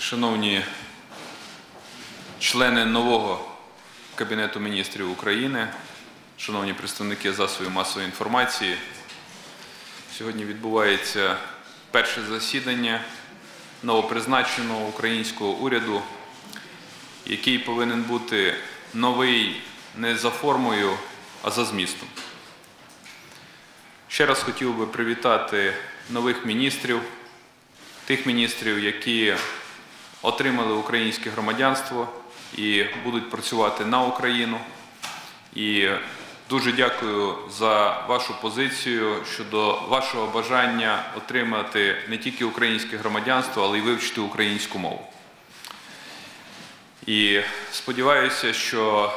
Шановні члени нового Кабінету міністрів України, шановні представники засобів масової інформації, сьогодні відбувається перше засідання новопризначеного українського уряду, який повинен бути новий не за формою, а за змістом. Ще раз хотів би привітати нових міністрів, тих міністрів, які отримали українське громадянство і будуть працювати на Україну. І дуже дякую за вашу позицію щодо вашого бажання отримати не тільки українське громадянство, але й вивчити українську мову. І сподіваюся, що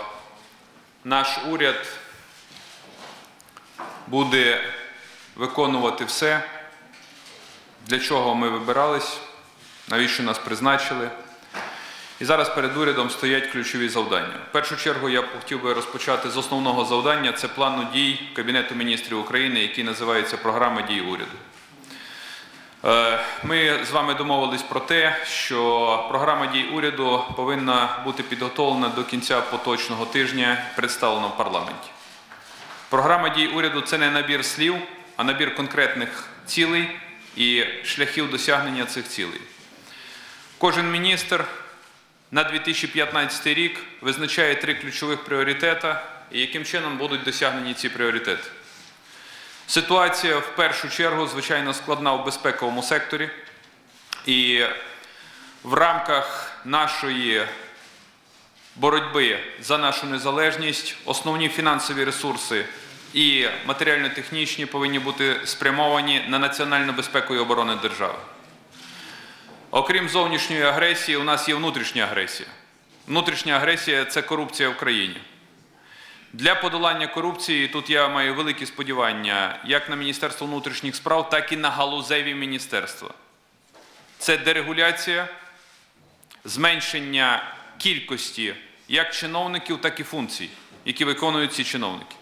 наш уряд буде виконувати все, для чого ми вибирались, навіщо нас призначили. І зараз перед урядом стоять ключові завдання. В першу чергу я хотів би розпочати з основного завдання це плану дій Кабінету міністрів України, який називається Програма дій уряду. Е, Ми з вами домовились про те, що програма дій уряду повинна бути підготовлена до кінця поточного тижня, представлена в парламенті. Програма дій уряду це не набір слів, а набір конкретних цілей і шляхів досягнення цих цілей. Кожен міністр на 2015 рік визначає три ключових пріоритети і яким чином будуть досягнені ці пріоритети. Ситуація в першу чергу, звичайно, складна в безпековому секторі. І в рамках нашої боротьби за нашу незалежність основні фінансові ресурси і матеріально-технічні повинні бути спрямовані на національну безпеку і оборону держави. Окрім зовнішньої агресії, у нас є внутрішня агресія. Внутрішня агресія це корупція в країні. Для подолання корупції тут я маю великі сподівання як на Міністерство внутрішніх справ, так і на галузеві міністерства. Це дерегуляція, зменшення кількості як чиновників, так і функцій, які виконують ці чиновники.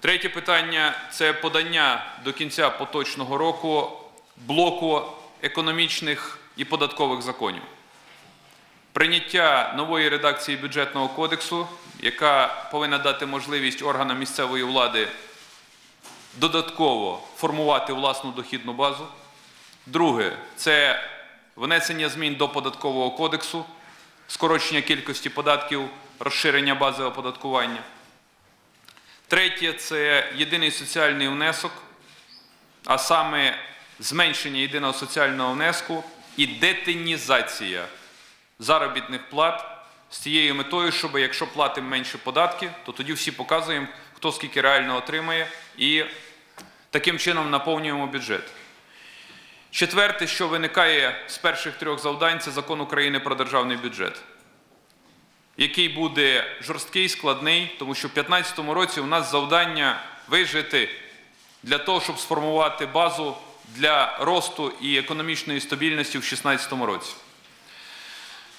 Третє питання це подання до кінця поточного року блоку економічних і податкових законів. Прийняття нової редакції бюджетного кодексу, яка повинна дати можливість органам місцевої влади додатково формувати власну дохідну базу. Друге це внесення змін до податкового кодексу, скорочення кількості податків, розширення бази оподаткування. Третє це єдиний соціальний внесок, а саме зменшення єдиного соціального внеску і детинізація заробітних плат з тією метою, щоб якщо платимо менше податки, то тоді всі показуємо, хто скільки реально отримає, і таким чином наповнюємо бюджет. Четверте, що виникає з перших трьох завдань, це закон України про державний бюджет, який буде жорсткий, складний, тому що в 2015 році у нас завдання вижити для того, щоб сформувати базу для росту і економічної стабільності в 2016 році.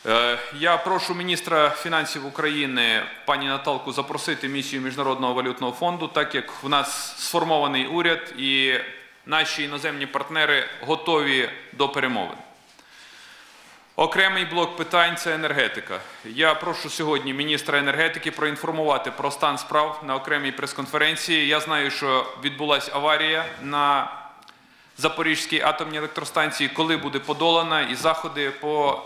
Е, Я прошу міністра фінансів України пані Наталку запросити місію Міжнародного валютного фонду, так як в нас сформований уряд і наші іноземні партнери готові до перемовин. Окремий блок питань це енергетика. Я прошу сьогодні міністра енергетики проінформувати про стан справ на окремій прес-конференції. Я знаю, що відбулася аварія на Запорізькій атомній електростанції, коли буде подолана, і заходи по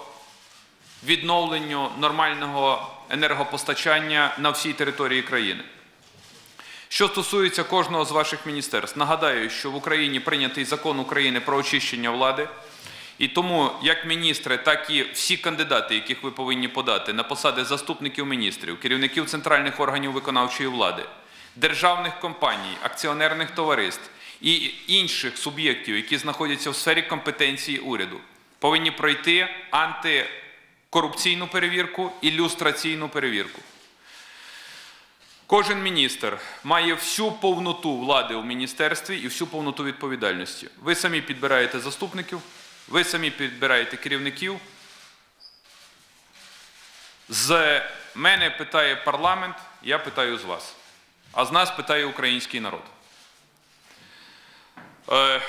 відновленню нормального енергопостачання на всій території країни. Що стосується кожного з ваших міністерств, нагадаю, що в Україні прийнятий закон України про очищення влади. І тому як міністри, так і всі кандидати, яких ви повинні подати на посади заступників міністрів, керівників центральних органів виконавчої влади, державних компаній, акціонерних товариств і інших суб'єктів, які знаходяться в сфері компетенції уряду, повинні пройти антикорупційну перевірку і люстраційну перевірку. Кожен міністр має всю повноту влади у міністерстві і всю повноту відповідальності. Ви самі підбираєте заступників, ви самі підбираєте керівників. З мене питає парламент, я питаю з вас. А з нас питає український народ. Е,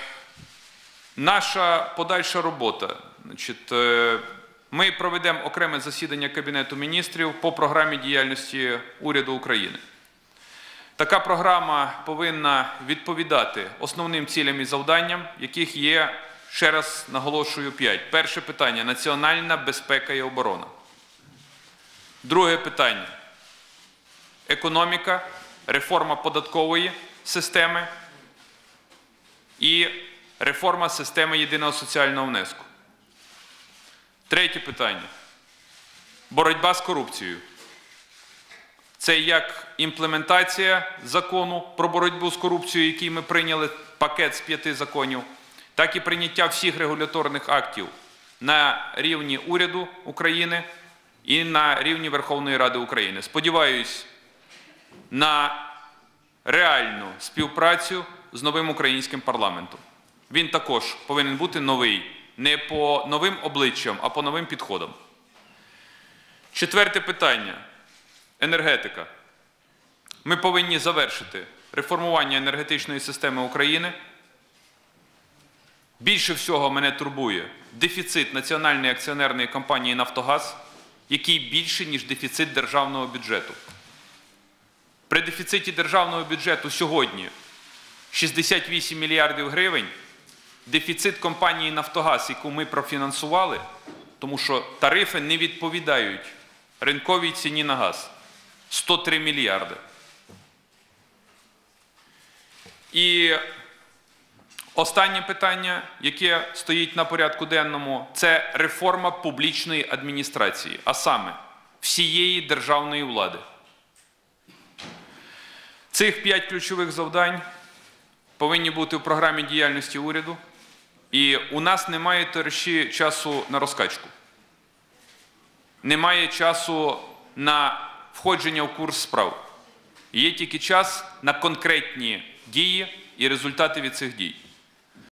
наша подальша робота е, ми проведемо окреме засідання Кабінету міністрів по програмі діяльності уряду України. Така програма повинна відповідати основним цілям і завданням, яких є, ще раз наголошую, п'ять. Перше питання національна безпека і оборона. Друге питання економіка, реформа податкової системи і реформа системи єдиного соціального внеску. Третє питання боротьба з корупцією. Це як імплементація закону про боротьбу з корупцією, який ми прийняли пакет з п'яти законів, так і прийняття всіх регуляторних актів на рівні уряду України і на рівні Верховної Ради України. Сподіваюсь на реальну співпрацю з новим українським парламентом. Він також повинен бути новий, не по новим обличчям, а по новим підходам. Четверте питання енергетика. Ми повинні завершити реформування енергетичної системи України. Більше всього мене турбує дефіцит національної акціонерної компанії Нафтогаз, який більше, ніж дефіцит державного бюджету. При дефіциті державного бюджету сьогодні 68 мільярдів гривень. Дефіцит компанії Нафтогаз, яку ми профінансували, тому що тарифи не відповідають ринковій ціні на газ 103 мільярди. І останнє питання, яке стоїть на порядку денному, це реформа публічної адміністрації, а саме всієї державної влади. Цих п'ять ключових завдань повинні бути в програмі діяльності уряду, і у нас немає товариші часу на розкачку. Немає часу на входження в курс справ. Є тільки час на конкретні дії і результати від цих дій.